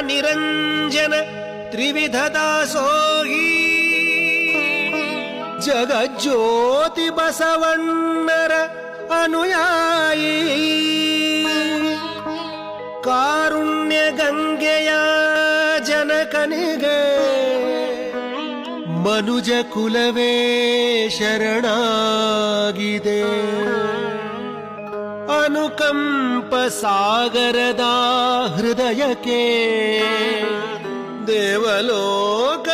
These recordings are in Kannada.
ನಿರಂಜನ ತ್ರಿವಿಧ ದಾಸೋಹಿ ಜಗಜ್ಯೋತಿ ಬಸವಣ್ಣರ ಅನುಯಾಯಿ. ಕಾರುಣ್ಯ ಗಂಗೆಯ ಜನಕನಿಗೆ. ಮನುಜ ಕುಲವೇ ಶರಣಾಗಿದೆ. ಅನುಕಂಪ ಸಾಗರದ ಹೃದಯಕ್ಕೆ ದೇವಲೋಕವೇ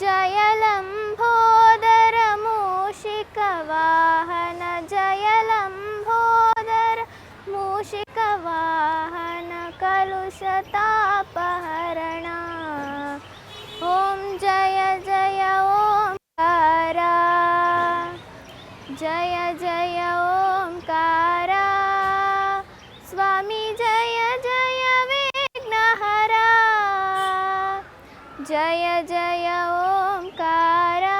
जयलम्भोदरमूषिकवाहन भोदर मूषिकवाहन जयलं जय जय ओंकार।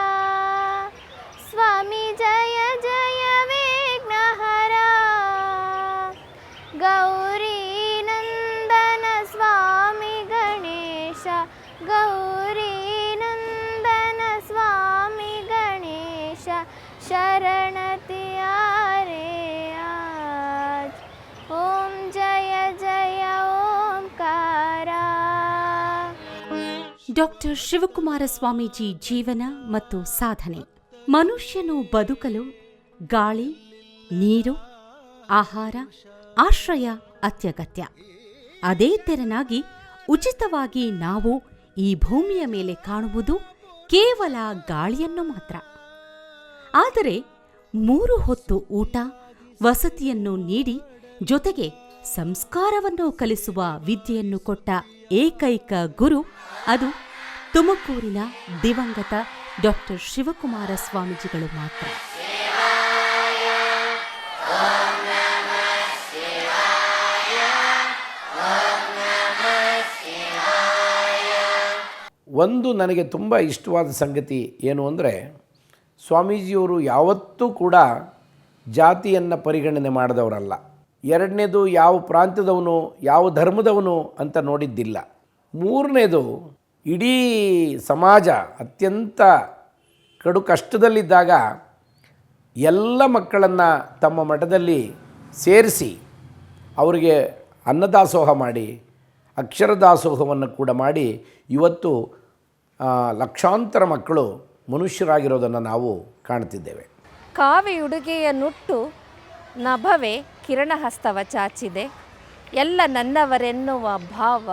ಡಾಕ್ಟರ್ ಶಿವಕುಮಾರ ಸ್ವಾಮೀಜಿ ಜೀವನ ಮತ್ತು ಸಾಧನೆ. ಮನುಷ್ಯನು ಬದುಕಲು, ಗಾಳಿ, ನೀರು, ಆಹಾರ, ಆಶ್ರಯ ಅತ್ಯಗತ್ಯ. ಅದೇ ತೆರನಾಗಿ ಉಚಿತವಾಗಿ ನಾವು ಈ ಭೂಮಿಯ ಮೇಲೆ ಕಾಣುವುದು ಕೇವಲ ಗಾಳಿಯನ್ನು ಮಾತ್ರ. ಆದರೆ ಮೂರು ಹೊತ್ತು ಊಟ, ವಸತಿಯನ್ನು ನೀಡಿ ಜೊತೆಗೆ ಸಂಸ್ಕಾರವನ್ನು ಕಲಿಸುವ ವಿದ್ಯೆಯನ್ನು ಕೊಟ್ಟ ಏಕೈಕ ಗುರು ಅದು ತುಮಕೂರಿನ ದಿವಂಗತ ಡಾಕ್ಟರ್ ಶಿವಕುಮಾರ ಸ್ವಾಮೀಜಿಗಳು ಮಾತ್ರ. ಒಂದು ನನಗೆ ತುಂಬ ಇಷ್ಟವಾದ ಸಂಗತಿ ಏನು ಅಂದರೆ, ಸ್ವಾಮೀಜಿಯವರು ಯಾವತ್ತೂ ಕೂಡ ಜಾತಿಯನ್ನು ಪರಿಗಣನೆ ಮಾಡಿದವರಲ್ಲ. ಎರಡನೇದು ಯಾವ ಪ್ರಾಂತ್ಯದವನು, ಯಾವ ಧರ್ಮದವನು ಅಂತ ನೋಡಿದ್ದಿಲ್ಲ. ಮೂರನೇದು, ಇಡೀ ಸಮಾಜ ಅತ್ಯಂತ ಕಡು ಕಷ್ಟದಲ್ಲಿದ್ದಾಗ ಎಲ್ಲ ಮಕ್ಕಳನ್ನು ತಮ್ಮ ಮಠದಲ್ಲಿ ಸೇರಿಸಿ ಅವರಿಗೆ ಅನ್ನದಾಸೋಹ ಮಾಡಿ, ಅಕ್ಷರದಾಸೋಹವನ್ನು ಕೂಡ ಮಾಡಿ, ಇವತ್ತು ಲಕ್ಷಾಂತರ ಮಕ್ಕಳು ಮನುಷ್ಯರಾಗಿರೋದನ್ನು ನಾವು ಕಾಣ್ತಿದ್ದೇವೆ. ಕಾವಿಯುಡುಗೆಯ ನುಟ್ಟು, ನಭವೇ ಕಿರಣಹಸ್ತವ ಚಾಚಿದೆ, ಎಲ್ಲ ನನ್ನವರೆನ್ನುವ ಭಾವ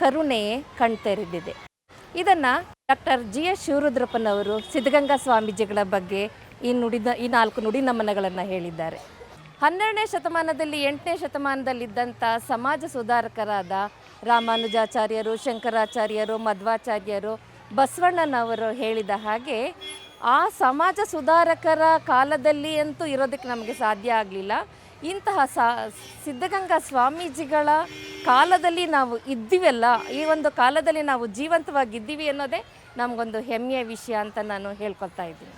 ಕರುಣೆಯೇ ಕಣ್ತೆರೆದಿದೆ. ಇದನ್ನು ಡಾಕ್ಟರ್ ಜಿ ಎಸ್ ಶಿವರುದ್ರಪ್ಪನವರು ಸಿದ್ಧಗಂಗಾ ಸ್ವಾಮೀಜಿಗಳ ಬಗ್ಗೆ ಈ ನುಡಿದ, ಈ ನಾಲ್ಕು ನುಡಿ ನಮನಗಳನ್ನು ಹೇಳಿದ್ದಾರೆ. ಹನ್ನೆರಡನೇ ಶತಮಾನದಲ್ಲಿ ಎಂಟನೇ ಶತಮಾನದಲ್ಲಿದ್ದಂಥ ಸಮಾಜ ಸುಧಾರಕರಾದ ರಾಮಾನುಜಾಚಾರ್ಯರು, ಶಂಕರಾಚಾರ್ಯರು, ಮಧ್ವಾಚಾರ್ಯರು ಬಸವಣ್ಣನವರು ಹೇಳಿದ ಹಾಗೆ ಆ ಸಮಾಜ ಸುಧಾರಕರ ಕಾಲದಲ್ಲಿ ಅಂತೂ ಇರೋದಕ್ಕೆ ನಮಗೆ ಸಾಧ್ಯ ಆಗಲಿಲ್ಲ. ಇಂತಹ ಸಾ, ಸಿದ್ಧಗಂಗಾ ಸ್ವಾಮೀಜಿಗಳ ಕಾಲದಲ್ಲಿ ನಾವು ಇದ್ದೀವಲ್ಲ ಈ ಒಂದು ಕಾಲದಲ್ಲಿ ನಾವು ಜೀವಂತವಾಗಿದ್ದೀವಿ ಅನ್ನೋದೇ ನಮಗೊಂದು ಹೆಮ್ಮೆಯ ವಿಷಯ ಅಂತ ನಾನು ಹೇಳ್ಕೊಳ್ತಾ ಇದ್ದೀನಿ.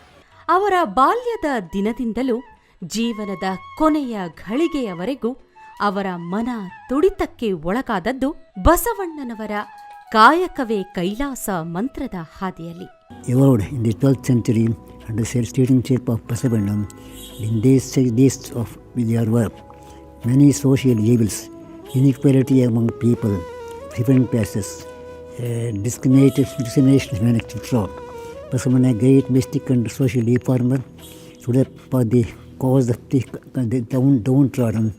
ಅವರ ಬಾಲ್ಯದ ದಿನದಿಂದಲೂ ಜೀವನದ ಕೊನೆಯ ಘಳಿಗೆಯವರೆಗೂ ಅವರ ಮನ ತುಡಿತಕ್ಕೆ ಒಳಗಾದದ್ದು ಬಸವಣ್ಣನವರ ಕಾಯಕವೇ ಕೈಲಾಸ ಮಂತ್ರದ ಹಾದಿಯಲ್ಲಿ. 12th century under of these days of their work, many social evils, inequality among people, different places, uh, discrimination, to drop. Basavan, a great mystic and social reformer, stood up for the cause of the, the down, downtrodden,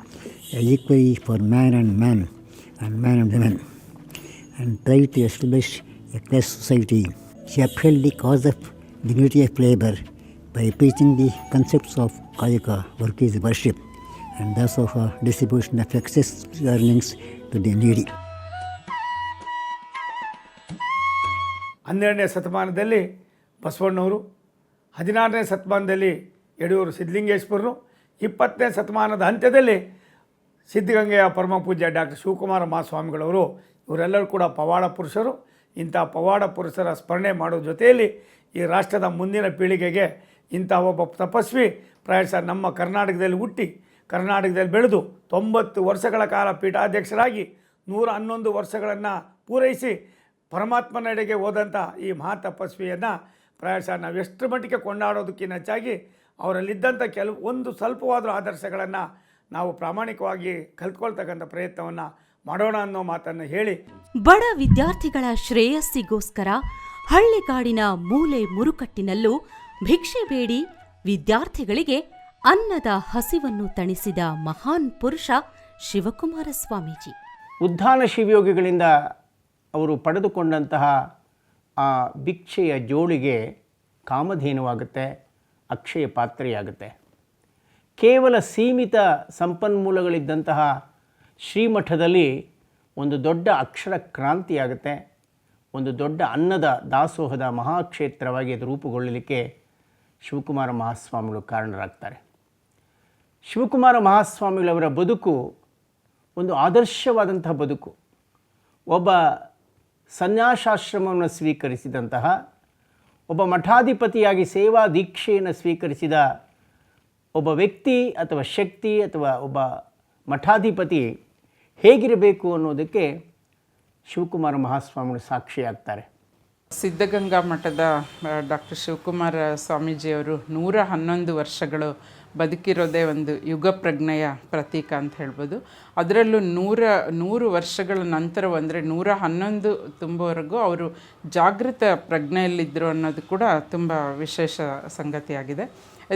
equality for man and man, and man and woman. and tried to establish a class society. She upheld the cause of dignity of labor by preaching the concepts of kayaka, work is worship, and thus of a distribution of excess earnings to the needy. ಹನ್ನೆರಡನೇ ಶತಮಾನದಲ್ಲಿ ಬಸವಣ್ಣವರು, ಹದಿನಾರನೇ ಶತಮಾನದಲ್ಲಿ ಯಡಿಯೂರು ಸಿದ್ಧಲಿಂಗೇಶ್ವರರು, ಇಪ್ಪತ್ತನೇ ಶತಮಾನದ ಅಂತ್ಯದಲ್ಲಿ ಸಿದ್ಧಗಂಗೆಯ ಪರಮಪೂಜ್ಯ ಡಾಕ್ಟರ್ ಶಿವಕುಮಾರ ಮಹಾಸ್ವಾಮಿಗಳವರು, ಇವರೆಲ್ಲರೂ ಕೂಡ ಪವಾಡ ಪುರುಷರು ಇಂಥ ಪವಾಡ ಪುರುಷರ ಸ್ಮರಣೆ ಮಾಡೋ ಜೊತೆಯಲ್ಲಿ ಈ ರಾಷ್ಟ್ರದ ಮುಂದಿನ ಪೀಳಿಗೆಗೆ ಇಂಥ ಒಬ್ಬ ತಪಸ್ವಿ, ಪ್ರಾಯಶಃ ನಮ್ಮ ಕರ್ನಾಟಕದಲ್ಲಿ ಹುಟ್ಟಿ ಕರ್ನಾಟಕದಲ್ಲಿ ಬೆಳೆದು ತೊಂಬತ್ತು ವರ್ಷಗಳ ಕಾಲ ಪೀಠಾಧ್ಯಕ್ಷರಾಗಿ ನೂರ ಹನ್ನೊಂದು ವರ್ಷಗಳನ್ನು ಪೂರೈಸಿ ಪರಮಾತ್ಮನೆಡೆಗೆ ಹೋದಂಥ ಈ ಮಹಾ ತಪಸ್ವಿಯನ್ನು ಪ್ರಾಯಶಃ ನಾವು ಎಷ್ಟು ಮಟ್ಟಿಗೆ ಕೊಂಡಾಡೋದಕ್ಕಿಂತ ಹೆಚ್ಚಾಗಿ ಅವರಲ್ಲಿದ್ದಂಥ ಕೆಲವು ಒಂದು ಸ್ವಲ್ಪವಾದರೂ ಆದರ್ಶಗಳನ್ನು ನಾವು ಪ್ರಾಮಾಣಿಕವಾಗಿ ಕಲ್ತ್ಕೊಳ್ತಕ್ಕಂಥ ಪ್ರಯತ್ನವನ್ನು ಮಾಡೋಣ ಅನ್ನೋ ಮಾತನ್ನು ಹೇಳಿ ಬಡ ವಿದ್ಯಾರ್ಥಿಗಳ ಶ್ರೇಯಸ್ಸಿಗೋಸ್ಕರ ಹಳ್ಳಿಗಾಡಿನ ಮೂಲೆ ಮುರುಕಟ್ಟಿನಲ್ಲೂ ಭಿಕ್ಷೆ ಬೇಡಿ ವಿದ್ಯಾರ್ಥಿಗಳಿಗೆ ಅನ್ನದ ಹಸಿವನ್ನು ತಣಿಸಿದ ಮಹಾನ್ ಪುರುಷ ಶಿವಕುಮಾರ ಸ್ವಾಮೀಜಿ. ಉದ್ಧಾನ ಶಿವಯೋಗಿಗಳಿಂದ ಅವರು ಪಡೆದುಕೊಂಡಂತಹ ಆ ಭಿಕ್ಷೆಯ ಜೋಳಿಗೆ ಕಾಮಧೇನುವಾಗುತ್ತೆ, ಅಕ್ಷಯ ಪಾತ್ರೆಯಾಗುತ್ತೆ. ಕೇವಲ ಸೀಮಿತ ಸಂಪನ್ಮೂಲಗಳಿದ್ದಂತಹ ಶ್ರೀಮಠದಲ್ಲಿ ಒಂದು ದೊಡ್ಡ ಅಕ್ಷರ ಕ್ರಾಂತಿಯಾಗುತ್ತೆ, ಒಂದು ದೊಡ್ಡ ಅನ್ನದ ದಾಸೋಹದ ಮಹಾಕ್ಷೇತ್ರವಾಗಿ ಅದು ರೂಪುಗೊಳ್ಳಲಿಕ್ಕೆ ಶಿವಕುಮಾರ ಮಹಾಸ್ವಾಮಿಗಳು ಕಾರಣರಾಗ್ತಾರೆ. ಶಿವಕುಮಾರ ಮಹಾಸ್ವಾಮಿಗಳವರ ಬದುಕು ಒಂದು ಆದರ್ಶವಾದಂತಹ ಬದುಕು. ಒಬ್ಬ ಸನ್ಯಾಸಾಶ್ರಮವನ್ನು ಸ್ವೀಕರಿಸಿದಂತಹ, ಒಬ್ಬ ಮಠಾಧಿಪತಿಯಾಗಿ ಸೇವಾ ದೀಕ್ಷೆಯನ್ನು ಸ್ವೀಕರಿಸಿದ ಒಬ್ಬ ವ್ಯಕ್ತಿ ಅಥವಾ ಶಕ್ತಿ ಅಥವಾ ಒಬ್ಬ ಮಠಾಧಿಪತಿ ಹೇಗಿರಬೇಕು ಅನ್ನೋದಕ್ಕೆ ಶಿವಕುಮಾರ ಮಹಾಸ್ವಾಮಿಗಳು ಸಾಕ್ಷಿಯಾಗ್ತಾರೆ. ಸಿದ್ಧಗಂಗಾ ಮಠದ ಡಾಕ್ಟರ್ ಶಿವಕುಮಾರ ಸ್ವಾಮೀಜಿಯವರು ನೂರ ಹನ್ನೊಂದು ವರ್ಷಗಳು ಬದುಕಿರೋದೇ ಒಂದು ಯುಗ ಪ್ರಜ್ಞೆಯ ಪ್ರತೀಕ ಅಂತ ಹೇಳ್ಬೋದು. ಅದರಲ್ಲೂ ನೂರ, ನೂರು ವರ್ಷಗಳ ನಂತರ ಅಂದರೆ ನೂರ ಹನ್ನೊಂದು ತುಂಬುವರೆಗೂ ಅವರು ಜಾಗೃತ ಪ್ರಜ್ಞೆಯಲ್ಲಿದ್ದರು ಅನ್ನೋದು ಕೂಡ ತುಂಬ ವಿಶೇಷ ಸಂಗತಿಯಾಗಿದೆ.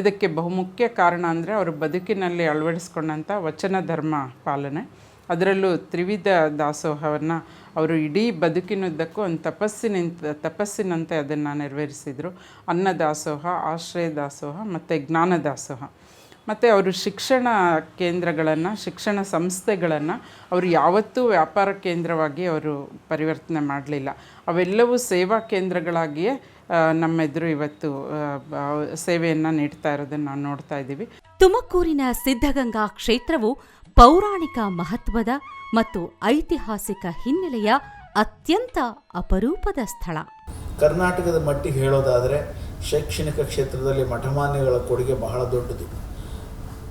ಇದಕ್ಕೆ ಬಹುಮುಖ್ಯ ಕಾರಣ ಅಂದರೆ ಅವರು ಬದುಕಿನಲ್ಲಿ ಅಳವಡಿಸ್ಕೊಂಡಂಥ ವಚನ ಧರ್ಮ ಪಾಲನೆ. ಅದರಲ್ಲೂ ತ್ರಿವಿಧ ದಾಸೋಹವನ್ನು ಅವರು ಇಡೀ ಬದುಕಿನುದ್ದಕ್ಕೂ ಒಂದು ತಪಸ್ಸಿನಿಂದ, ತಪಸ್ಸಿನಂತೆ ಅದನ್ನು ನೆರವೇರಿಸಿದರು. ಅನ್ನದಾಸೋಹ ಆಶ್ರಯ ದಾಸೋಹ ಮತ್ತು ಜ್ಞಾನ ದಾಸೋಹ ಮತ್ತು ಅವರು ಶಿಕ್ಷಣ ಕೇಂದ್ರಗಳನ್ನು, ಶಿಕ್ಷಣ ಸಂಸ್ಥೆಗಳನ್ನು ಅವರು ಯಾವತ್ತೂ ವ್ಯಾಪಾರ ಕೇಂದ್ರವಾಗಿ ಅವರು ಪರಿವರ್ತನೆ ಮಾಡಲಿಲ್ಲ. ಅವೆಲ್ಲವೂ ಸೇವಾ ಕೇಂದ್ರಗಳಾಗಿಯೇ ನಮ್ಮೆದುರು ಇವತ್ತು ಸೇವೆಯನ್ನು ನೀಡ್ತಾ ಇರೋದನ್ನು ನಾವು ನೋಡ್ತಾ ಇದ್ದೀವಿ. ತುಮಕೂರಿನ ಸಿದ್ಧಗಂಗಾ ಕ್ಷೇತ್ರವು ಪೌರಾಣಿಕ ಮಹತ್ವದ ಮತ್ತು ಐತಿಹಾಸಿಕ ಹಿನ್ನೆಲೆಯ ಅತ್ಯಂತ ಅಪರೂಪದ ಸ್ಥಳ. ಕರ್ನಾಟಕದ ಮಟ್ಟಿಗೆ ಹೇಳೋದಾದರೆ ಶೈಕ್ಷಣಿಕ ಕ್ಷೇತ್ರದಲ್ಲಿ ಮಠಮಾನ್ಯಗಳ ಕೊಡುಗೆ ಬಹಳ ದೊಡ್ಡದು.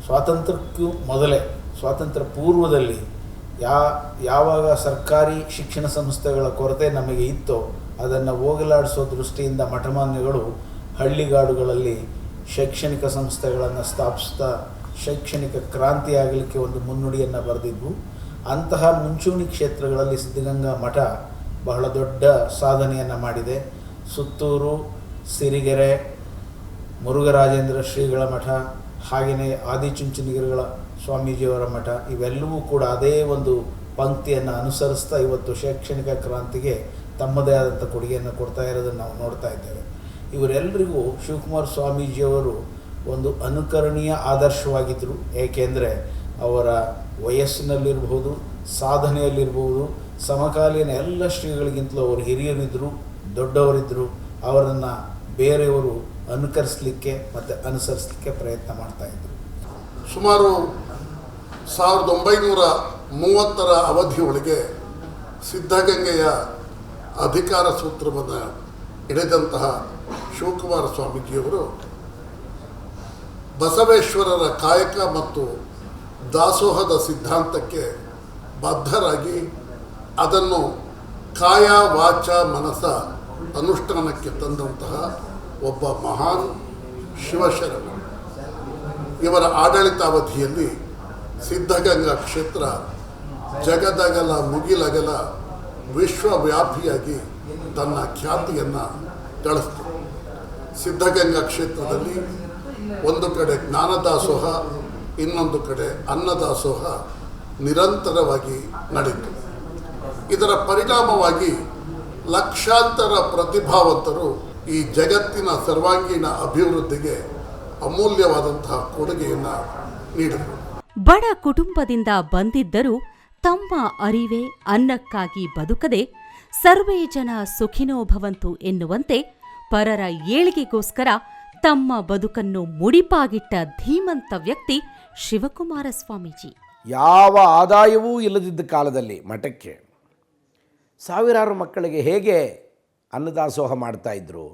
ಸ್ವಾತಂತ್ರ್ಯಕ್ಕೂ ಮೊದಲೇ, ಸ್ವಾತಂತ್ರ್ಯ ಪೂರ್ವದಲ್ಲಿ ಯಾ, ಯಾವಾಗ ಸರ್ಕಾರಿ ಶಿಕ್ಷಣ ಸಂಸ್ಥೆಗಳ ಕೊರತೆ ನಮಗೆ ಇತ್ತೋ ಅದನ್ನು ಹೋಗಲಾಡಿಸೋ ದೃಷ್ಟಿಯಿಂದ ಮಠಮಾನ್ಯಗಳು ಹಳ್ಳಿಗಾಡುಗಳಲ್ಲಿ ಶೈಕ್ಷಣಿಕ ಸಂಸ್ಥೆಗಳನ್ನು ಸ್ಥಾಪಿಸ್ತಾ ಶೈಕ್ಷಣಿಕ ಕ್ರಾಂತಿ ಆಗಲಿಕ್ಕೆ ಒಂದು ಮುನ್ನುಡಿಯನ್ನು ಬರೆದಿದ್ವು ಅಂತಹ ಮುಂಚೂಣಿ ಕ್ಷೇತ್ರಗಳಲ್ಲಿ ಸಿದ್ಧಗಂಗಾ ಮಠ ಬಹಳ ದೊಡ್ಡ ಸಾಧನೆಯನ್ನು ಮಾಡಿದೆ. ಸುತ್ತೂರು, ಸಿರಿಗೆರೆ, ಮುರುಘರಾಜೇಂದ್ರ ಶ್ರೀಗಳ ಮಠ ಹಾಗೆಯೇ ಆದಿಚುಂಚನಗಿರಿಗಳ ಸ್ವಾಮೀಜಿಯವರ ಮಠ, ಇವೆಲ್ಲವೂ ಕೂಡ ಅದೇ ಒಂದು ಪಂಕ್ತಿಯನ್ನು ಅನುಸರಿಸ್ತಾ ಇವತ್ತು ಶೈಕ್ಷಣಿಕ ಕ್ರಾಂತಿಗೆ ತಮ್ಮದೇ ಆದಂಥ ಕೊಡುಗೆಯನ್ನು ಕೊಡ್ತಾ ಇರೋದನ್ನು ನಾವು ನೋಡ್ತಾ ಇದ್ದೇವೆ. ಇವರೆಲ್ಲರಿಗೂ ಶಿವಕುಮಾರ್ ಸ್ವಾಮೀಜಿಯವರು ಒಂದು ಅನುಕರಣೀಯ ಆದರ್ಶವಾಗಿದ್ದರು ಏಕೆಂದರೆ ಅವರ ವಯಸ್ಸಿನಲ್ಲಿರಬಹುದು ಸಾಧನೆಯಲ್ಲಿರಬಹುದು ಸಮಕಾಲೀನ ಎಲ್ಲ ಶ್ರೀಗಳಿಗಿಂತಲೂ ಅವರು ಹಿರಿಯರಿದ್ದರು ದೊಡ್ಡವರಿದ್ದರು ಅವರನ್ನು ಬೇರೆಯವರು ಅನುಕರಿಸಲಿಕ್ಕೆ ಮತ್ತು ಅನುಸರಿಸಲಿಕ್ಕೆ ಪ್ರಯತ್ನ ಮಾಡ್ತಾಯಿದ್ರು ಸುಮಾರು ಸಾವಿರದ ಒಂಬೈನೂರ ಮೂವತ್ತರ ಅವಧಿಯೊಳಗೆ ಸಿದ್ಧಗಂಗೆಯ ಅಧಿಕಾರ ಸೂತ್ರವನ್ನು ಹಿಡಿದಂತಹ ಶಿವಕುಮಾರ ಸ್ವಾಮೀಜಿಯವರು ಬಸವೇಶ್ವರರ ಕಾಯಕ ಮತ್ತು ದಾಸೋಹದ ಸಿದ್ಧಾಂತಕ್ಕೆ ಬದ್ಧರಾಗಿ ಅದನ್ನು ಕಾಯ ವಾಚ ಮನಸ ಅನುಷ್ಠಾನಕ್ಕೆ ತಂದಂತಹ ಒಬ್ಬ ಮಹಾನ್ ಶಿವಶರಣ. ಇವರ ಆಡಳಿತಾವಧಿಯಲ್ಲಿ ಸಿದ್ಧಗಂಗಾ ಕ್ಷೇತ್ರ ಜಗದಗಲ ಮುಗಿಲಗಲ ವಿಶ್ವವ್ಯಾಪಿಯಾಗಿ ತನ್ನ ಖ್ಯಾತಿಯನ್ನು ಗಳಿಸ್ತು. ಸಿದ್ಧಗಂಗಾ ಕ್ಷೇತ್ರದಲ್ಲಿ ಒಂದು ಕಡೆ ಜ್ಞಾನದಾಸೋಹ ಇನ್ನೊಂದು ಕಡೆ ಅನ್ನದಾಸೋಹ ನಿರಂತರವಾಗಿ ನಡೀತು ಇದರ ಪರಿಣಾಮವಾಗಿ ಲಕ್ಷಾಂತರ ಪ್ರತಿಭಾವಂತರು ಈ ಜಗತ್ತಿನ ಸರ್ವಾಂಗೀಣ ಅಭಿವೃದ್ಧಿಗೆ ಅಮೂಲ್ಯವಾದಂತಹ ಕೊಡುಗೆಯನ್ನು ನೀಡಿದರು. ಬಡ ಕುಟುಂಬದಿಂದ ಬಂದಿದ್ದರೂ ತಮ್ಮ ಅರಿವೆ ಅನ್ನಕ್ಕಾಗಿ ಬದುಕದೆ ಸರ್ವೇ ಜನ ಸುಖಿನೋ ಭವಂತು ಎನ್ನುವಂತೆ ಪರರ ಏಳಿಗೆಗೋಸ್ಕರ ತಮ್ಮ ಬದುಕನ್ನು ಮುಡಿಪಾಗಿಟ್ಟ ಧೀಮಂತ ವ್ಯಕ್ತಿ ಶಿವಕುಮಾರ ಸ್ವಾಮೀಜಿ. ಯಾವ ಆದಾಯವೂ ಇಲ್ಲದಿದ್ದ ಕಾಲದಲ್ಲಿ ಮಠಕ್ಕೆ ಸಾವಿರಾರು ಮಕ್ಕಳಿಗೆ ಹೇಗೆ ಅನ್ನದಾಸೋಹ ಮಾಡ್ತಾಯಿದ್ರು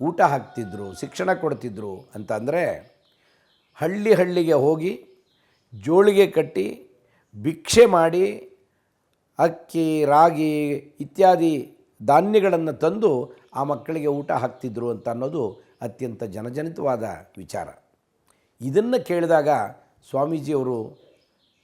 ಊಟ ಹಾಕ್ತಿದ್ರು, ಶಿಕ್ಷಣ ಕೊಡ್ತಿದ್ರು ಅಂತಂದರೆ ಹಳ್ಳಿ ಹಳ್ಳಿಗೆ ಹೋಗಿ ಜೋಳಿಗೆ ಕಟ್ಟಿ ಭಿಕ್ಷೆ ಮಾಡಿ ಅಕ್ಕಿ, ರಾಗಿ ಇತ್ಯಾದಿ ಧಾನ್ಯಗಳನ್ನು ತಂದು ಆ ಮಕ್ಕಳಿಗೆ ಊಟ ಹಾಕ್ತಿದ್ರು ಅಂತ ಅನ್ನೋದು ಅತ್ಯಂತ ಜನಜನಿತವಾದ ವಿಚಾರ. ಇದನ್ನು ಕೇಳಿದಾಗ ಸ್ವಾಮೀಜಿಯವರು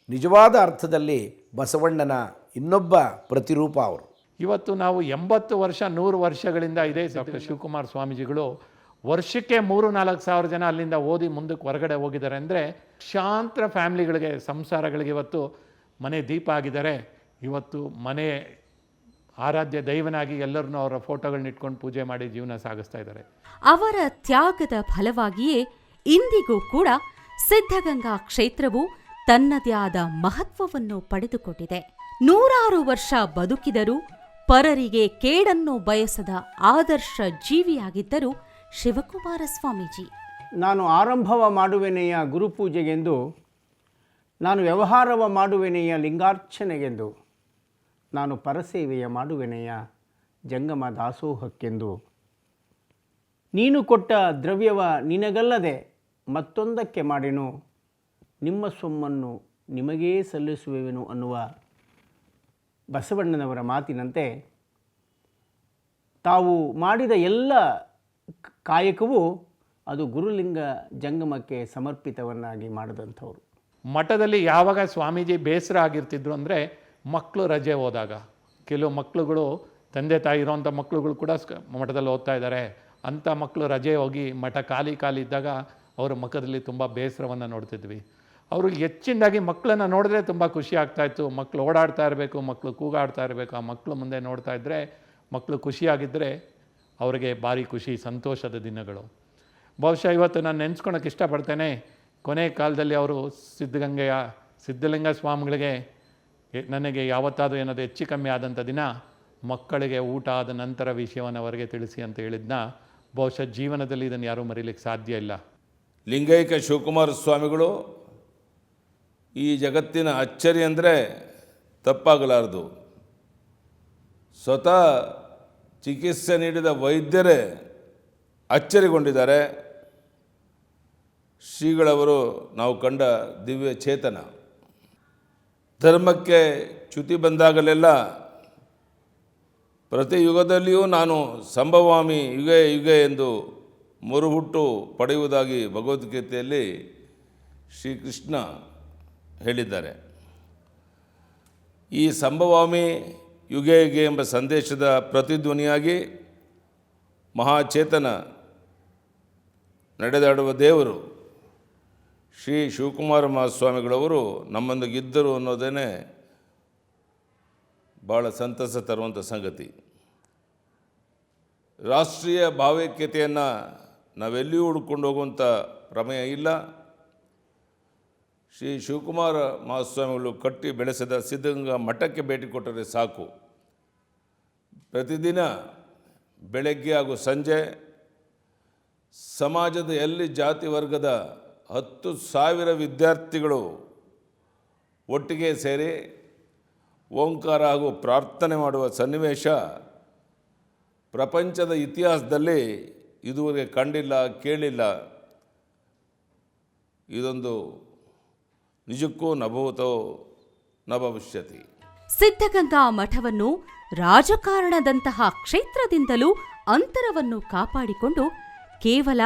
ನಿಜವಾದ ಅರ್ಥದಲ್ಲಿ ಬಸವಣ್ಣನ ಇನ್ನೊಬ್ಬ ಪ್ರತಿರೂಪ ಅವರು. ಇವತ್ತು ನಾವು ಎಂಬತ್ತು ವರ್ಷ, ನೂರು ವರ್ಷಗಳಿಂದ ಇದೆ ಡಾಕ್ಟರ್ ಶಿವಕುಮಾರ್ ಸ್ವಾಮೀಜಿಗಳು ವರ್ಷಕ್ಕೆ ಮೂರು, ನಾಲ್ಕು ಸಾವಿರ ಜನ ಅಲ್ಲಿಂದ ಓದಿ ಮುಂದಕ್ಕೆ ಹೊರಗಡೆ ಹೋಗಿದ್ದಾರೆ ಅಂದರೆ ಶಾಂತ ಫ್ಯಾಮಿಲಿಗಳಿಗೆ, ಸಂಸಾರಗಳಿಗೆ ಇವತ್ತು ಮನೆ ದೀಪ ಆಗಿದ್ದಾರೆ. ಇವತ್ತು ಮನೆ ಆರಾಧ್ಯ ದೈವನಾಗಿ ಎಲ್ಲರನ್ನೂ ಅವರ ಫೋಟೋಗಳನ್ನ ಇಟ್ಕೊಂಡು ಪೂಜೆ ಮಾಡಿ ಜೀವನ ಸಾಗಿಸ್ತಾ ಇದ್ದಾರೆ. ಅವರ ತ್ಯಾಗದ ಫಲವಾಗಿಯೇ ಇಂದಿಗೂ ಕೂಡ ಸಿದ್ಧಗಂಗಾ ಕ್ಷೇತ್ರವು ತನ್ನದೇ ಆದ ಮಹತ್ವವನ್ನು ಪಡೆದುಕೊಂಡಿದೆ. ನೂರಾರು ವರ್ಷ ಬದುಕಿದರೂ ಪರರಿಗೆ ಕೇಡನ್ನು ಬಯಸದ ಆದರ್ಶ ಜೀವಿಯಾಗಿದ್ದರು ಶಿವಕುಮಾರ ಸ್ವಾಮೀಜಿ ನಾನು ಆರಂಭವ ಮಾಡುವೆನೆಯ ಗುರುಪೂಜೆಗೆಂದು ನಾನು ವ್ಯವಹಾರವ ಮಾಡುವೆನೆಯ ಲಿಂಗಾರ್ಚನೆಗೆಂದು ನಾನು ಪರಸೇವೆಯ ಮಾಡುವೆನೆಯ? ಜಂಗಮ ದಾಸೋಹಕ್ಕೆಂದು. ನೀನು ಕೊಟ್ಟ ದ್ರವ್ಯವ ನಿನಗಲ್ಲದೆ ಮತ್ತೊಂದಕ್ಕೆ ಮಾಡೆನು. ನಿಮ್ಮ ಸೊಮ್ಮನ್ನು ನಿಮಗೇ ಸಲ್ಲಿಸುವೆವೆನು ಅನ್ನುವ ಬಸವಣ್ಣನವರ ಮಾತಿನಂತೆ ತಾವು ಮಾಡಿದ ಎಲ್ಲ ಕಾಯಕವೂ ಅದು ಗುರುಲಿಂಗ ಜಂಗಮಕ್ಕೆ ಸಮರ್ಪಿತವನ್ನಾಗಿ ಮಾಡಿದಂಥವ್ರು. ಮಠದಲ್ಲಿ ಯಾವಾಗ ಸ್ವಾಮೀಜಿ ಬೇಸರ ಆಗಿರ್ತಿದ್ರು ಅಂದರೆ ಮಕ್ಕಳು ರಜೆ ಹೋದಾಗ. ಕೆಲವು ಮಕ್ಕಳುಗಳು ತಂದೆ ತಾಯಿ ಇರೋವಂಥ ಮಕ್ಕಳುಗಳು ಕೂಡ ಮಠದಲ್ಲಿ ಓದ್ತಾ ಇದ್ದಾರೆ. ಅಂಥ ಮಕ್ಕಳು ರಜೆ ಹೋಗಿ ಮಠ ಖಾಲಿ ಖಾಲಿ ಇದ್ದಾಗ ಅವರ ಮುಖದಲ್ಲಿ ತುಂಬ ಬೇಸರವನ್ನು ನೋಡ್ತಿದ್ವಿ. ಅವರು ಹೆಚ್ಚಿನದಾಗಿ ಮಕ್ಕಳನ್ನು ನೋಡಿದ್ರೆ ತುಂಬ ಖುಷಿ ಆಗ್ತಾಯಿತ್ತು ಮಕ್ಕಳು ಓಡಾಡ್ತಾ ಇರಬೇಕು ಮಕ್ಕಳು ಕೂಗಾಡ್ತಾ ಇರಬೇಕು. ಆ ಮಕ್ಕಳು ಮುಂದೆ ನೋಡ್ತಾ ಇದ್ದರೆ ಮಕ್ಕಳು ಖುಷಿಯಾಗಿದ್ದರೆ ಅವರಿಗೆ ಭಾರಿ ಖುಷಿ, ಸಂತೋಷದ ದಿನಗಳು. ಬಹುಶಃ ಇವತ್ತು ನಾನು ನೆನೆಸ್ಕೊಳಕ್ಕೆ ಇಷ್ಟಪಡ್ತೇನೆ. ಕೊನೆ ಕಾಲದಲ್ಲಿ ಅವರು ಸಿದ್ಧಗಂಗೆಯ, ಸಿದ್ಧಲಿಂಗ ಸ್ವಾಮಿಗಳಿಗೆ ನನಗೆ ಯಾವತ್ತಾದರೂ ಏನಾದರೂ ಹೆಚ್ಚು ಕಮ್ಮಿ ಆದಂಥ ದಿನ ಮಕ್ಕಳಿಗೆ ಊಟ ಆದ ನಂತರ ವಿಷಯವನ್ನು ಅವರಿಗೆ ತಿಳಿಸಿ ಅಂತ ಹೇಳಿದ್ನ. ಬಹುಶಃ ಜೀವನದಲ್ಲಿ ಇದನ್ನು ಯಾರೂ ಮರೀಲಿಕ್ಕೆ ಸಾಧ್ಯ ಇಲ್ಲ. ಲಿಂಗೈಕ ಶಿವಕುಮಾರ ಸ್ವಾಮಿಗಳು ಈ ಜಗತ್ತಿನ ಅಚ್ಚರಿ ಅಂದರೆ ತಪ್ಪಾಗಲಾರದು. ಸ್ವತಃ ಚಿಕಿತ್ಸೆ ನೀಡಿದ ವೈದ್ಯರೇ ಅಚ್ಚರಿಗೊಂಡಿದ್ದಾರೆ. ಶ್ರೀಗಳವರು ನಾವು ಕಂಡ ದಿವ್ಯ ಚೇತನ. ಧರ್ಮಕ್ಕೆ ಚ್ಯುತಿ ಬಂದಾಗಲೆಲ್ಲ ಪ್ರತಿ ಯುಗದಲ್ಲಿಯೂ ನಾನು ಸಂಭವಾಮಿ ಯುಗೆ ಯುಗೆ ಎಂದು ಮರುಹುಟ್ಟು ಪಡೆಯುವುದಾಗಿ ಭಗವದ್ಗೀತೆಯಲ್ಲಿ ಶ್ರೀಕೃಷ್ಣ ಹೇಳಿದ್ದಾರೆ. ಈ ಸಂಭವಾಮಿ ಯುಗೆ ಯುಗೆ ಎಂಬ ಸಂದೇಶದ ಪ್ರತಿಧ್ವನಿಯಾಗಿ ಮಹಾಚೇತನ ನಡೆದಾಡುವ ದೇವರು ಶ್ರೀ ಶಿವಕುಮಾರ ಮಹಾಸ್ವಾಮಿಗಳವರು ನಮ್ಮೊಂದಿಗಿದ್ದರು ಅನ್ನೋದೇ ಭಾಳ ಸಂತಸ ತರುವಂಥ ಸಂಗತಿ. ರಾಷ್ಟ್ರೀಯ ಭಾವೈಕ್ಯತೆಯನ್ನು ನಾವೆಲ್ಲಿಯೂ ಹುಡ್ಕೊಂಡು ಹೋಗುವಂಥ ಪ್ರಮೇಯ ಇಲ್ಲ. ಶ್ರೀ ಶಿವಕುಮಾರ ಮಹಾಸ್ವಾಮಿಗಳು ಕಟ್ಟಿ ಬೆಳೆಸಿದ ಸಿದ್ಧಗಂಗಾ ಮಠಕ್ಕೆ ಭೇಟಿ ಕೊಟ್ಟರೆ ಸಾಕು. ಪ್ರತಿದಿನ ಬೆಳಗ್ಗೆ ಹಾಗೂ ಸಂಜೆ ಸಮಾಜದ ಎಲ್ಲಿ ಜಾತಿ ವರ್ಗದ ಹತ್ತು ಸಾವಿರ ವಿದ್ಯಾರ್ಥಿಗಳು ಒಟ್ಟಿಗೆ ಸೇರಿ ಓಂಕಾರ ಹಾಗೂ ಪ್ರಾರ್ಥನೆ ಮಾಡುವ ಸನ್ನಿವೇಶ ಪ್ರಪಂಚದ ಇತಿಹಾಸದಲ್ಲಿ ಇದುವರೆಗೆ ಕಂಡಿಲ್ಲ, ಕೇಳಿಲ್ಲ. ಇದೊಂದು ನಿಜಕ್ಕೂ ನಭೂತೋ ನ ಭವಿಷ್ಯತಿ ಸಿದ್ಧಗಂಗಾ ಮಠವನ್ನು ರಾಜಕಾರಣದಂತಹ ಕ್ಷೇತ್ರದಿಂದಲೂ ಅಂತರವನ್ನು ಕಾಪಾಡಿಕೊಂಡು ಕೇವಲ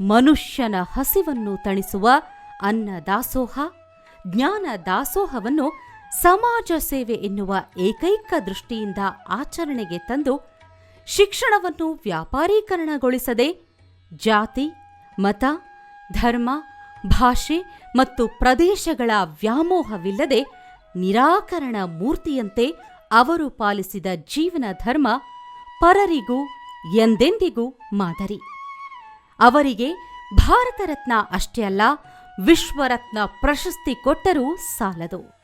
ಮನುಷ್ಯನ ಹಸಿವನ್ನು ತಣಿಸುವ ಅನ್ನ ದಾಸೋಹ, ಜ್ಞಾನ ದಾಸೋಹವನ್ನು ಸಮಾಜ ಸೇವೆ ಎನ್ನುವ ಏಕೈಕ ದೃಷ್ಟಿಯಿಂದ ಆಚರಣೆಗೆ ತಂದು ಶಿಕ್ಷಣವನ್ನು ವ್ಯಾಪಾರೀಕರಣಗೊಳಿಸದೆ ಜಾತಿ, ಮತ, ಧರ್ಮ, ಭಾಷೆ ಮತ್ತು ಪ್ರದೇಶಗಳ ವ್ಯಾಮೋಹವಿಲ್ಲದೆ ನಿರಾಕರಣ ಮೂರ್ತಿಯಂತೆ ಅವರು ಪಾಲಿಸಿದ ಜೀವನ ಧರ್ಮ ಪರರಿಗೂ ಎಂದೆಂದಿಗೂ ಮಾದರಿ. ಅವರಿಗೆ ಭಾರತ ರತ್ನ ಅಷ್ಟೇ ಅಲ್ಲ ವಿಶ್ವರತ್ನ ಪ್ರಶಸ್ತಿ ಕೊಟ್ಟರೂ ಸಾಲದು.